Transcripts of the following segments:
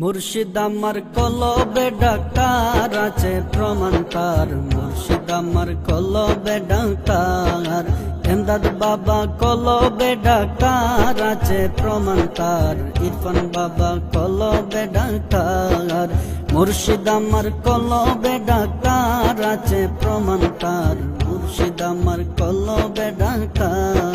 মুর্শিদ আমার কলবে ডাক্তার আছে প্রমাণ তার। মুর্শিদ আমার কলবে ডাক্তার এমদাদ বাবা কলবে ডাক্তার আছে প্রমাণ তার। ইরফান বাবা কলবে ডাক্তার মুর্শিদ আমার কলবে ডাক্তার আছে প্রমাণ তার। মুর্শিদ আমার কলবে ডাক্তার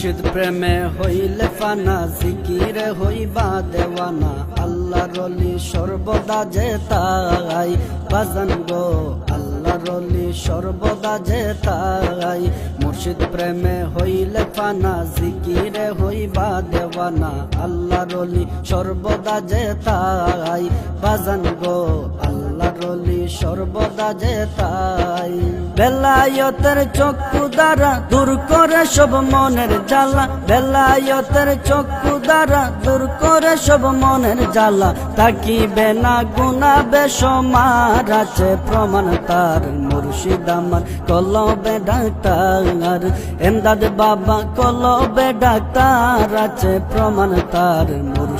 মুর্শিদ প্রেমে হইলে ফানা, জিকিরে হইবা দেওয়ানা। আল্লাহ রলি সর্বদা যে তাই। বাজান গো আল্লাহ রলি সর্বদা যে তাই। মুর্শিদ প্রেমে হইলে ফানা, জিকিরে হইবা দেওয়ানা। আল্লাহ রলি সর্বদা যে তাই। বাজান গো আল্লাহ রলি সর্বদা যে তাই। বেলায়তের চক্ষু দ্বারা দূর করে সব মনের জ্বালা। বেলায়তের চক্ষু দ্বারা দূর করে সব মনের জ্বালা। তাকিবে না গুনাবে সমার, আছে প্রমাণ তার মুর্শিদ আমার। কলবে ডাক্তার, এমদাদ বাবা কলবে ডাক্তার, আছে প্রমাণ তার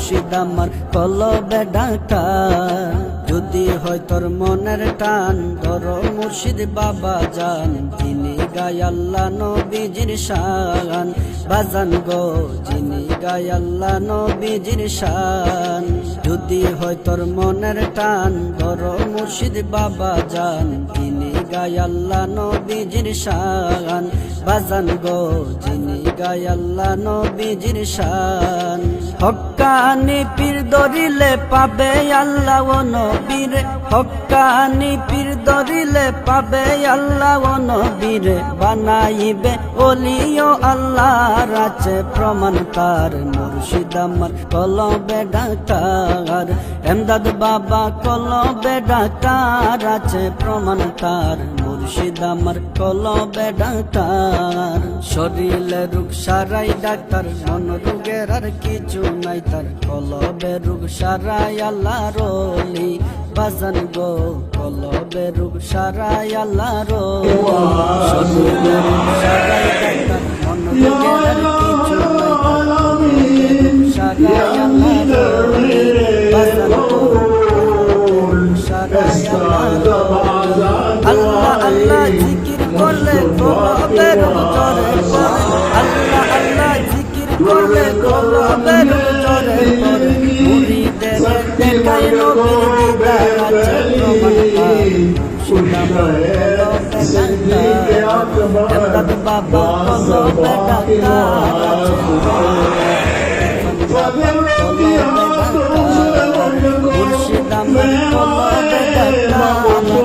মুর্শিদ আমার কলবে ডাক্তার যদি হয় তোর মনের টান, ধর মুর্শিদ বাবা যিনি গায় আল্লাহ নবীজির শান। বাজান গো, যিনি গায় আল্লাহ নবীজির শান। যদি হয় তোর মনের টান, ধর মুর্শিদ বাবা যিনি গায় আল্লাহ নবীজির শান। বাজান গো, যিনি গায় আল্লাহ নবীজির শান। হক্কানি পীর ধরিলে পাবে আল্লাহ ও নবীর। হক্কানি পীর ধরিলে পাবে আল্লাহ ও নবীর। বানাইবে ওলিও আল্লাহর আছে প্রমাণ তার। মুর্শিদ আমার কলবে ডাক্তার, এমদাদ বাবা কলবে ডাক্তার আছে প্রমাণ তার। মুর্শিদ আমার কলবে ডাক্তার। শরীরে রোগ সারাই ডাক্তার, মন রোগের আর কিছু নাই তার। কলবে রোগ সারাই আল্লাহ রলি বাজান গো, কলবে রোগ সারাই আল্লাহ রলি সারাই গোলাপের চরে পরে মুরিদের দেখাই নবীর দিদার আছে প্রমাণ পাই সুনাম এমদাদ বাবা কলবে ডাক্তার আছে মুর্শিদ আমার কলবে ডাক্তার আছে